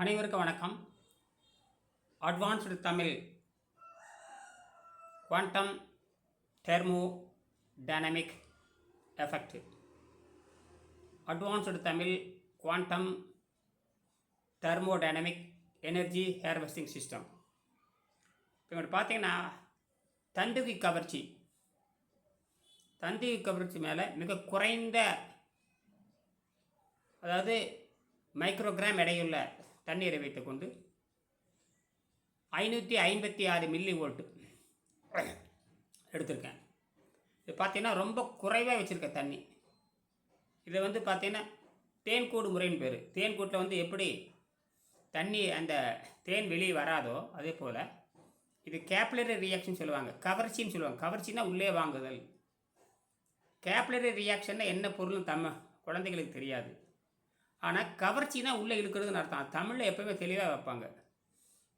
அனைவருக்கும் வணக்கம். Advanced Tamil quantum thermodynamic effect advanced Tamil quantum thermodynamic energy harvesting system இப்போ பார்த்தீங்கன்னா தண்டுகி கவர்ச்சி. தண்டுகி கவர்ச்சி மேலே மிக குறைந்த அதாவது மைக்ரோகிராம் எடையுள்ள தண்ணீரை வைத்துக்கொண்டு ஐநூற்றி ஐம்பத்தி ஆறு மில்லி வோல்ட்டு எடுத்திருக்கேன். இது பார்த்தீங்கன்னா ரொம்ப குறைவாக வச்சுருக்கேன் தண்ணி. இதை வந்து பார்த்தீங்கன்னா தேன்கூடு முறைன்னு பேர். தேன்கூட்டில் வந்து எப்படி தண்ணி அந்த தேன் வெளியே வராதோ அதே போல் இது கேப்லரி ரியாக்ஷன் சொல்லுவாங்க. கவர்ச்சின்னு சொல்லுவாங்க. கவர்ச்சின்னா உள்ளே வாங்குதல். கேப்லரி ரியாக்ஷன்னா என்ன பொருளும் தம்ம குழந்தைகளுக்கு தெரியாது. ஆனால் கவர்ச்சினா உள்ளே இழுக்கிறதுன்னு அர்த்தம். தமிழில் எப்போவுமே தெளிவாக வைப்பாங்க.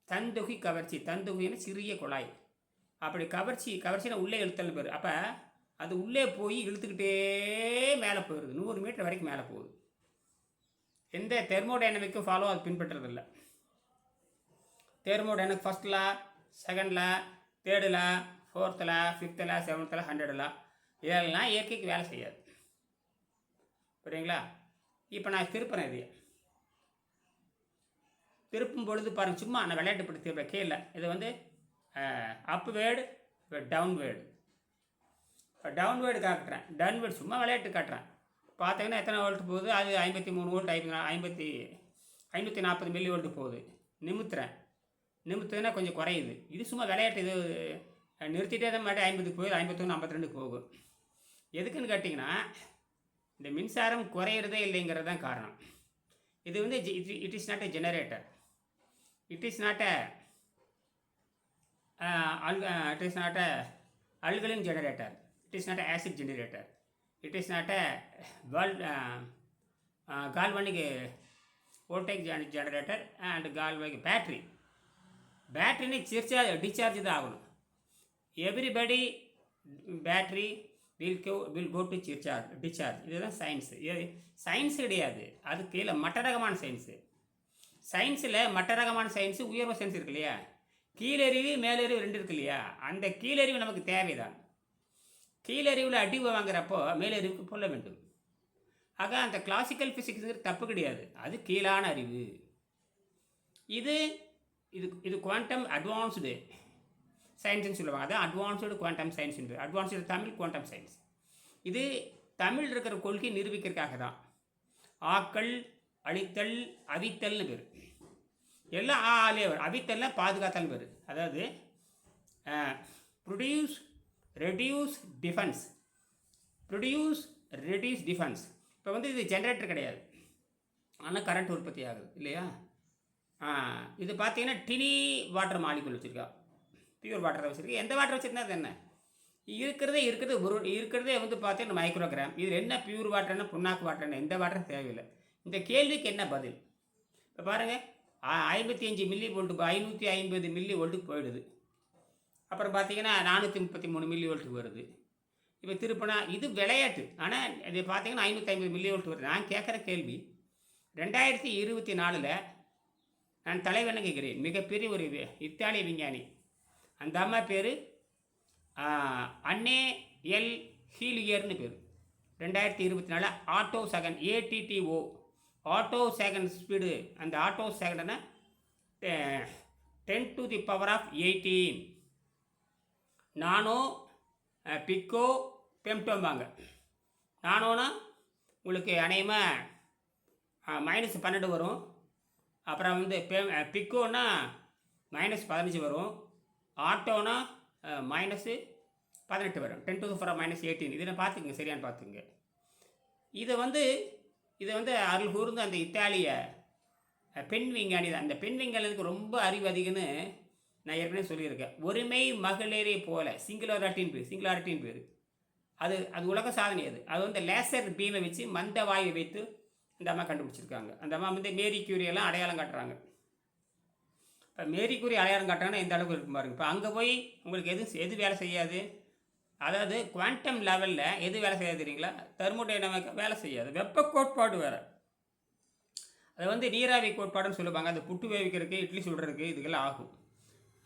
தந்தொகி கவர்ச்சி. தந்துகின்னு சிறிய குழாய். அப்படி கவர்ச்சி கவர்ச்சினா உள்ளே இழுத்தல்னு பேர். அப்போ அது உள்ளே போய் இழுத்துக்கிட்டே மேலே போயிடுது நூறு மீட்டர் வரைக்கும் மேலே போகுது. எந்த தெர்மோடைனமிக்கும் ஃபாலோ அது பின்பற்றுறதில்ல. தெர்மோடைனமிக் ஃபஸ்ட்டில் செகண்டில் தேர்டில் ஃபோர்த்தில் ஃபிஃப்த்தில் செவன்த்தில் ஹண்ட்ரடில் இதெல்லாம் இயற்கைக்கு வேலை செய்யாது. புரியுங்களா இப்போ நான் திருப்புறேன் இது திருப்பும் பொழுது பாருங்கள் சும்மா நான் விளையாட்டு படி திருப்ப கீழே இது வந்து அப் வேர்டு டவுன் வேர்டு இப்போ டவுன் வேர்டு காட்டுறேன். டவுன் வேர்டு சும்மா விளையாட்டு காட்டுறேன். பார்த்தீங்கன்னா எத்தனை வோல்ட் போகுது? அது ஐம்பத்தி மூணு வோல்ட் ஐம்பத்தி ஐம்பத்தி ஐநூற்றி நாற்பது மில்லி வோல்ட் போகுது. நிமித்துறேன். நிமித்துனா கொஞ்சம் குறையுது. இது சும்மா விளையாட்டு இது நிறுத்திட்டே தான் மாட்டேன். ஐம்பதுக்கு போகுது ஐம்பத்தொன்று ஐம்பத்தி ரெண்டுக்கு போகும். எதுக்குன்னு கேட்டிங்கன்னா இந்த மின்சாரம் குறையிறதே இல்லைங்கிறது தான் காரணம். இது வந்து it is not a generator it is not a it is not a alkaline generator it is not a acid generator it is not a volt galvanic voltage generator and galvanic battery பேட்ரினி discharge discharge தான் ஆகணும். Everybody battery will go will go to discharge discharge இதுதான் science இது science கிடையாது. அது கீழே மட்ட ரகமான science சயின்ஸில் மட்ட ரகமான சயின்ஸு உயர்வு சயின்ஸ் இருக்கு இல்லையா? கீழறிவு மேலறிவு ரெண்டு இருக்கு இல்லையா? அந்த கீழறிவு நமக்கு தேவைதான். கீழறிவில் அடிவு வாங்குறப்போ மேலறிவுக்கு சொல்ல வேண்டும். ஆக அந்த கிளாசிக்கல் ஃபிசிக்ஸுங்கிறது தப்பு கிடையாது. அது கீழான அறிவு. இது இது இது குவாண்டம் அட்வான்ஸ்டு சயின்ஸ்னு சொல்லுவாங்க. அதான் advanced quantum science advanced Tamil quantum science இது தமிழ் இருக்கிற கொள்கை நிரூபிக்கிறதுக்காக தான். ஆக்கள் அழித்தல் அவித்தல்னு பேர். எல்லாம் ஆ ஆலே வரும். அவித்தல்னா பாதுகாத்தல் பேர். அதாவது produce reduce defence produce reduce defence இப்போ வந்து இது ஜென்ரேட்டர் கிடையாது. ஆனால் கரண்ட் உற்பத்தி ஆகுது. இல்லையா? இது பார்த்தீங்கன்னா டினி வாட்டர் மாலிகுல் வச்சுருக்கா. பியூர் வாட்டரை வச்சுருக்கு. எந்த வாட்டர் வச்சுருந்தா அது என்ன? இருக்கிறதே இருக்கிறது ஒரு இருக்கிறதே வந்து பார்த்தீங்கன்னா மைக்ரோகிராம் இது என்ன பியூர் வாட்டர்னா புண்ணாக்கு வாட்டர்னா எந்த வாட்டரும் தேவையில்லை. இந்த கேள்விக்கு என்ன பதில்? இப்போ பாருங்கள் ஐம்பத்தி அஞ்சு மில்லி வோல்ட்டு ஐநூற்றி ஐம்பது மில்லி வோல்ட்டுக்கு போயிடுது. அப்புறம் பார்த்தீங்கன்னா நானூற்றி முப்பத்தி மூணு மில்லி வோல்ட்டுக்கு வருது. இப்போ திருப்பினா இது விளையாட்டு. ஆனால் இது பார்த்தீங்கன்னா ஐநூற்றி ஐம்பது மில்லி வோல்ட் வருது. நான் கேட்குற கேள்வி ரெண்டாயிரத்தி இருபத்தி நாலில் நான் தலைவனை கேட்குறேன் மிகப்பெரிய ஒரு இத்தாலிய விஞ்ஞானி. அந்த அம்மா பேர் அன்னே எல். ஹீலியர்னு பேர். ரெண்டாயிரத்தி இருபத்தி நாலு auto second ATTO auto second speed அந்த atto செகண்ட்னா ten to the power of eighteen. Nano pico பெம்டோம்பாங்க. நானோனா உங்களுக்கு அநேகமாக மைனஸ் பன்னெண்டு வரும். அப்புறம் வந்து பெ பிக்கோன்னா மைனஸ் பதினஞ்சு வரும். ஆட்டோனா மைனஸு பதினெட்டு வரும். Ten to four minus eighteen இதில் பார்த்துக்குங்க சரியான்னு பார்த்துங்க இதை வந்து இதை வந்து அருள் கூர்ந்து அந்த இத்தாலிய பெண் விஞ்ஞானி தான். அந்த பெண் விஞ்ஞானிக்கு ரொம்ப அறிவு அதிகம்னு நான் ஏற்கனவே சொல்லியிருக்கேன். ஒருமை மகளிரை போல சிங்குலாரிட்டின் பேர் சிங்குலாரிட்டின் பேர். அது அது உலக சாதனை அது. அது வந்து லேசர் பீமை வச்சு மந்த வாயை வைத்து இந்த அம்மா கண்டுபிடிச்சிருக்காங்க. அந்த அம்மா வந்து மேரி கியூரியெல்லாம் அடையாளம் காட்டுறாங்க. இப்போ மேரி கூறி அடையாளம் காட்டுறாங்கன்னா எந்த அளவுக்கு இருக்கும் பாருங்க. இப்போ அங்கே போய் உங்களுக்கு எது எது வேலை செய்யாது? அதாவது குவாண்டம் லெவலில் எது வேலை செய்யாது தெரியுங்களா? தெர்மோடைனமிக் வேலை செய்யாது. வெப்ப கோட்பாடு வேறு. அது வந்து நீராவி கோட்பாடுன்னு சொல்லுவாங்க. அந்த புட்டு வேவிக்கிறதுக்கு இட்லி சுடுறதுக்கு இதுக்கெல்லாம் ஆகும்.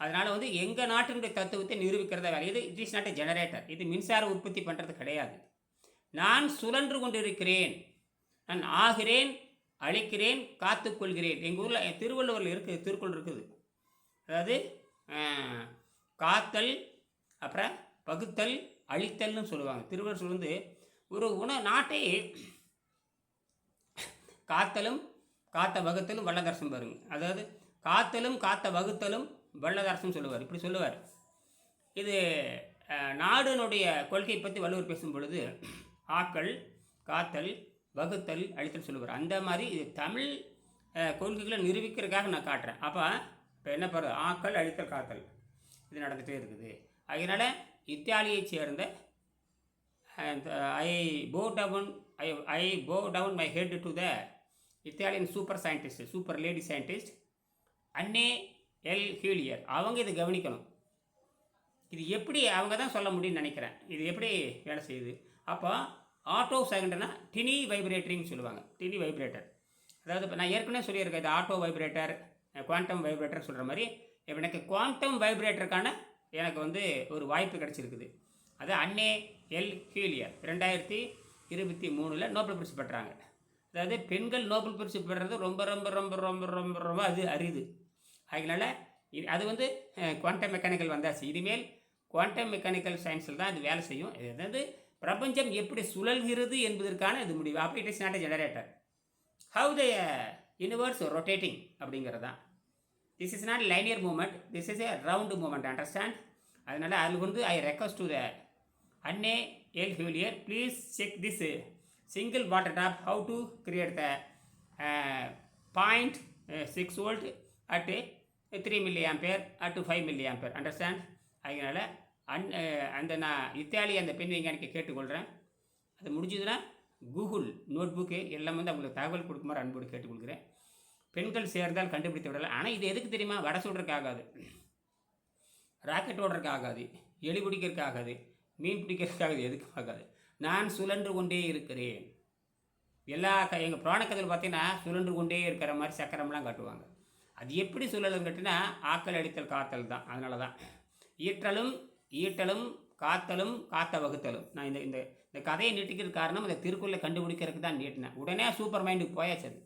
அதனால் வந்து எங்கள் நாட்டினுடைய தத்துவத்தை நிரூபிக்கிறத வேலை. இது it is not a generator இது மின்சார உற்பத்தி பண்ணுறது கிடையாது. நான் சுழன்று கொண்டிருக்கிறேன். நான் ஆகிறேன் அழிக்கிறேன் காத்துக்கொள்கிறேன். எங்கள் ஊரில் திருவள்ளுவரில் இருக்குது திருக்குறள் இருக்குது. அதாவது காத்தல் அப்புறம் பகுத்தல் அழித்தல்னு சொல்லுவாங்க. திருவள்ளுவர் சொல்லுவது ஒரு உண நாட்டை காத்தலும் காத்த வகுத்தலும் வல்லதரசம் பாருங்க. அதாவது காத்தலும் காத்த வகுத்தலும் வல்லதரசம் சொல்லுவார். இப்படி சொல்லுவார். இது நாடுனுடைய கொள்கையை பற்றி வள்ளுவர் பேசும் பொழுது ஆக்கல் காத்தல் வகுத்தல் அழித்தல் சொல்லுவார். அந்த மாதிரி இது தமிழ் கொள்கைகளை நிரூபிக்கிறதுக்காக நான் காட்டுறேன். அப்போ இப்போ என்ன பண்ணுறது ஆக்கல் அழித்தல் காத்தல். இது நடந்துகிட்டே இருக்குது. அதனால் இத்தாலியைச் சேர்ந்த ஐ போ down I I bow down my head to the Italian super scientist super lady scientist Anne L'Huillier அவங்க இதை கவனிக்கணும். இது எப்படி அவங்க தான் சொல்ல முடியும்னு நினைக்கிறேன். இது எப்படி வேலை செய்யுது? அப்போ ஆட்டோ செகண்ட்னா டினி வைப்ரேட்டரின்னு சொல்லுவாங்க. டினி வைப்ரேட்டர் அதாவது இப்போ நான் ஏற்கனவே சொல்லியிருக்கேன் இது ஆட்டோ வைப்ரேட்டர் குவாண்டம் வைப்ரேட்டர் சொல்கிற மாதிரி இப்போ எனக்கு குவாண்டம் வைப்ரேட்டருக்கான எனக்கு வந்து ஒரு வாய்ப்பு கிடச்சிருக்குது. அது அன்னே எல் ஹியூலியர் ரெண்டாயிரத்தி இருபத்தி மூணில் நோபல் பரிசு பெற்றாங்க. அதாவது பெண்கள் நோபல் பரிசு பெறுறது ரொம்ப ரொம்ப ரொம்ப ரொம்ப ரொம்ப ரொம்ப அது அரிது. அதனால் இது- அது வந்து குவாண்டம் மெக்கானிக்கல் வந்தாச்சு. இனிமேல் குவாண்டம் மெக்கானிக்கல் சயின்ஸில் தான் இது வேலை செய்யும். இது அதாவது பிரபஞ்சம் எப்படி சுழல்கிறது என்பதற்கான இது முடிவு. அப்போ it is not generator how the universe rotating அப்படிங்கிறது தான் this is not linear moment this is a round moment understand அதனால் அதில் வந்து I request to the Anne L'Huillier please check this single water drop how to create the point six volt at three milli ampere at five milli ampere understand அதனால் அன் அந்த நான் Italy அந்த பெண் விஞ்ஞானிக்கு கேட்டுக்கொள்கிறேன் அது முடிஞ்சதுன்னா கூகுள் நோட்புக்கு எல்லாம் வந்து அவங்களுக்கு தகவல் கொடுக்குமாறு அன்போடு கேட்டுக்கொள்கிறேன். பெண்கள் சேர்ந்தால் கண்டுபிடித்து விடலாம் ஆனால் இது எதுக்கு தெரியுமா? வடை சுடுறதுக்கு ஆகாது ராக்கெட் ஓடுறதுக்கு ஆகாது. எலி பிடிக்கிறதுக்கு ஆகாது மீன் பிடிக்கிறதுக்கு ஆகாது எதுக்கும் ஆகாது. நான் சுழன்று கொண்டே இருக்கிறேன். எல்லா க எங்கள் புராண கதையில் பார்த்தீங்கன்னா சுழன்று கொண்டே இருக்கிற மாதிரி சக்கரம்லாம் காட்டுவாங்க. அது எப்படி சுழலும் கட்டினா ஆக்கல் அடித்தல் காத்தல் தான். அதனால தான் ஈற்றலும் ஈட்டலும் காத்தலும் காத்த வகுத்தலும். நான் இந்த இந்த இந்த கதையை நீட்டிக்கிறது காரணம் இந்த திருக்குறளை கண்டுபிடிக்கிறதுக்கு தான் நீட்டினேன். உடனே சூப்பர் மைண்டுக்கு போயாச்சு அது.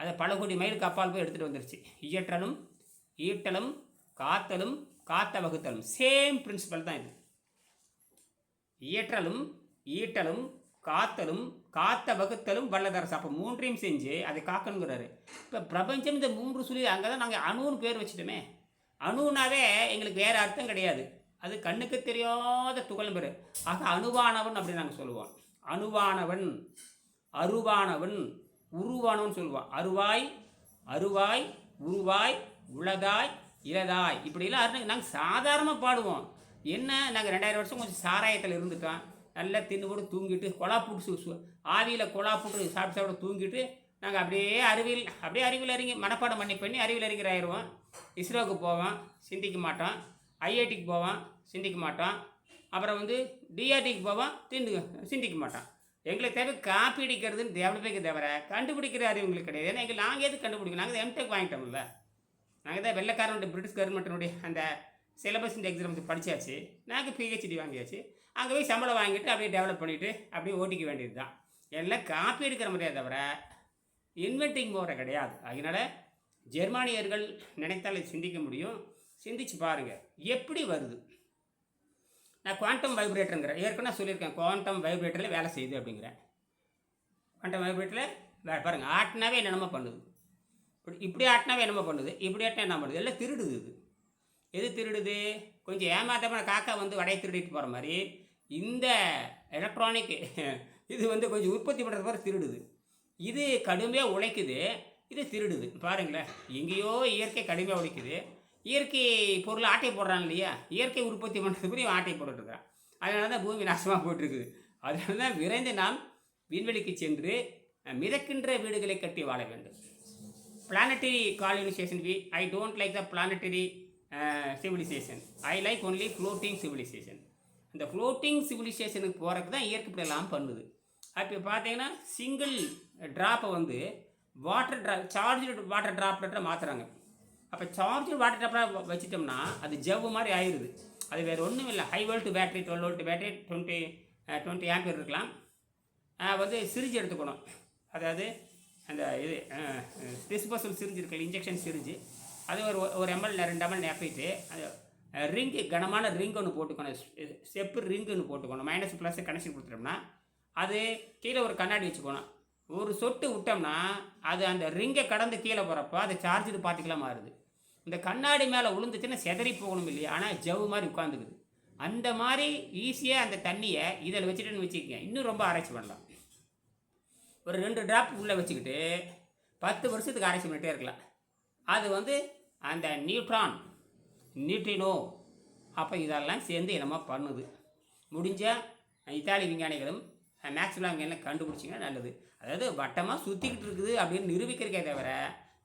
அதை பல கோடி மைலுக்கு அப்பால் போய் எடுத்துகிட்டு வந்துருச்சு. இயற்றலும் ஈட்டலும் காத்தலும் காத்த வகுத்தலும். சேம் பிரின்சிபல் தான் இது. இயற்றலும் ஈட்டலும் காத்தலும் காத்த வகுத்தலும் வல்லதரசு அப்போ மூன்றையும் செஞ்சு அதை காக்கணுங்கிறாரு. இப்போ பிரபஞ்சம் இந்த மூன்று சொல்லி அங்கே தான் நாங்கள் அணுன்னு பேர் வச்சுட்டோமே. அணுனாவே எங்களுக்கு வேறு அர்த்தம் கிடையாது. அது கண்ணுக்கு தெரியாத துகள் பேர் ஆக அணுவானவன் அப்படின்னு நாங்கள் சொல்லுவோம். அணுவானவன் அருவானவன் உருவானோன்னு சொல்லுவான். அருவாய் அருவாய் உருவாய் உளதாய் இலதாய். இப்படிலாம் அர்த்தம் நாங்கள் சாதாரணமாக பாடுவோம். என்ன நாங்கள் ரெண்டாயிரம் வருஷம் கொஞ்சம் சாராயத்தில் இருந்துட்டோம். நல்லா தின்னு போட்டு தூங்கிட்டு கொலா போட்டு ஆவியில் கொலா போட்டு சாப்பிட்டு சாப்பிட்டு தூங்கிட்டு நாங்கள் அப்படியே அறிவியல் அப்படியே அறிவியல் அறிஞ மனப்பாடம் பண்ணி பண்ணி அறிவியல் அறிஞர் ஆயிடுவோம். இஸ்ரோவுக்கு போவோம் சிந்திக்க மாட்டோம். ஐஐடிக்கு போவோம் சிந்திக்க மாட்டோம். அப்புறம் வந்து டிஆர்டிக்கு போவோம் திண்டு சிந்திக்க மாட்டோம். எங்களுக்கு தேவை காப்பி அடிக்கிறதுன்னு டெவலப்பிங்க தவிர? கண்டுபிடிக்கிற அறிவு எங்களுக்கு கிடையாது. ஏன்னா எங்கள் நாங்கள் எது கண்டுபிடிக்கணும்? நாங்கள் எம்டெக் வாங்கிட்டோம்ல. நாங்கள் தான் வெள்ளைக்காரனுடைய பிரிட்டிஷ் கவர்மெண்ட்டினுடைய அந்த சிலபஸ் இந்த எக்ஸாம் படித்தாச்சு நாங்கள் பிஹெச்டி வாங்கியாச்சு. அங்கே போய் சம்பளம் வாங்கிட்டு அப்படியே டெவலப் பண்ணிவிட்டு அப்படியே ஓட்டிக்க வேண்டியது தான் எல்லாம் காப்பி எடுக்கிற மாதிரியே தவிர இன்வென்டிங் போகிற கிடையாது. அதனால் ஜெர்மானியர்கள் நினைத்தாலே சிந்திக்க முடியும். சிந்திச்சு பாருங்கள் எப்படி வருது? நான் குவாண்டம் வைப்ரேட்டருங்கிறேன் ஏற்கனவே சொல்லியிருக்கேன் குவாண்டம் வைப்ரேட்டரில் வேலை செய்யுது அப்படிங்கிறேன் குவாண்டம் வைப்ரேட்டரில் வே பாருங்கள் ஆட்டினாவே என்னென்னமோ பண்ணுது. இப்படி இப்படி ஆட்டினாவே என்னமோ பண்ணுது. இப்படி ஆட்டினா என்ன பண்ணுது? எல்லாம் திருடுது இது. எது திருடுது? கொஞ்சம் ஏமாத்தமான காக்கா வந்து வடையை திருடிட்டு போகிற மாதிரி இந்த எலக்ட்ரானிக் இது வந்து கொஞ்சம் உற்பத்தி பண்ணுறது மாதிரி திருடுது. இது கடுமையாக உழைக்குது. இது திருடுது. பாருங்களேன் எங்கேயோ இயற்கை கடுமையாக உழைக்குது. இயற்கை பொருள் ஆட்டை போடுறான் இல்லையா? இயற்கை உற்பத்தி பண்ணுறதுக்கு இவன் ஆட்டை போட்டுட்ருக்கான் அதனால தான் பூமி நாசமாக போயிட்டுருக்குது. அதனால தான் விரைந்து நாம் விண்வெளிக்கு சென்று மிதக்கின்ற வீடுகளை கட்டி வாழ வேண்டும். Planetary colonisation we I don't like the planetary civilisation I like only floating civilisation இந்த ஃப்ளோட்டிங் சிவிலைசேஷனுக்கு போகிறதுக்கு தான் இயற்கை இப்படி எல்லாம் பண்ணுது. அப்போ பார்த்தீங்கன்னா சிங்கிள் ட்ராப்பை வந்து வாட்டர் ட்ரா சார்ஜ் வாட்டர் ட்ராப்லெட்டை மாற்றுறாங்க அப்போ சார்ஜ் வாட்டர் டப்பாக வச்சிட்டோம்னா அது ஜவ்வு மாதிரி ஆயிடுது அது வேறு ஒன்றும் இல்லை. High volt battery twelve volt battery twenty twenty ampere இருக்கலாம். வந்து சிரிஞ்சு எடுத்துக்கணும். அதாவது அந்த இது டிஸ்போசல் சிரிஞ்சு இருக்குல்ல இன்ஜெக்ஷன் சிரிஞ்சு அது ஒரு ஒரு எம்எல் ரெண்டு எம்எல் நிரப்பிட்டு அது ரிங்கு கனமான ரிங் ஒன்று போட்டுக்கணும். செப்பு ரிங் ஒன்று போட்டுக்கணும். மைனஸ் ப்ளஸ் கனெக்ஷன் கொடுத்துட்டோம்னா அது கீழே ஒரு கண்ணாடி வச்சுக்கணும். ஒரு சொட்டு விட்டோம்னா அது அந்த ரிங்கை கடந்து கீழே போகிறப்ப அது சார்ஜர் பார்ட்டிக்கலாக மாறுது. இந்த கண்ணாடி மேலே விழுந்துச்சுன்னா செதறி போகணும் இல்லையா? ஆனால் ஜவு மாதிரி உட்காந்துக்குது அந்த மாதிரி ஈஸியாக அந்த தண்ணியை இதில் வச்சுட்டுன்னு வச்சுக்கோங்க. இன்னும் ரொம்ப ஆராய்ச்சி பண்ணலாம். ஒரு ரெண்டு ட்ராப் உள்ளே வச்சுக்கிட்டு பத்து வருஷத்துக்கு ஆராய்ச்சி பண்ணிகிட்டே இருக்கலாம். அது வந்து அந்த நியூட்ரான் நியூட்ரினோ அப்போ இதெல்லாம் சேர்ந்து என்னமோ பண்ணுது. முடிஞ்சால் இத்தாலி விஞ்ஞானிகளும் மேக்ஸிமம் அங்கே என்ன கண்டுபிடிச்சிங்கன்னா நல்லது. அதாவது வட்டமாக சுற்றிக்கிட்டு இருக்குது அப்படின்னு நிரூபிக்கிறக்கே தவிர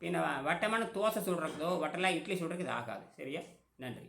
பின்ன வட்டமான தோசை சுடுறதோ வட்டலாக இட்லி சுடுறதுக்கு இது ஆகாது சரியா? நன்றி.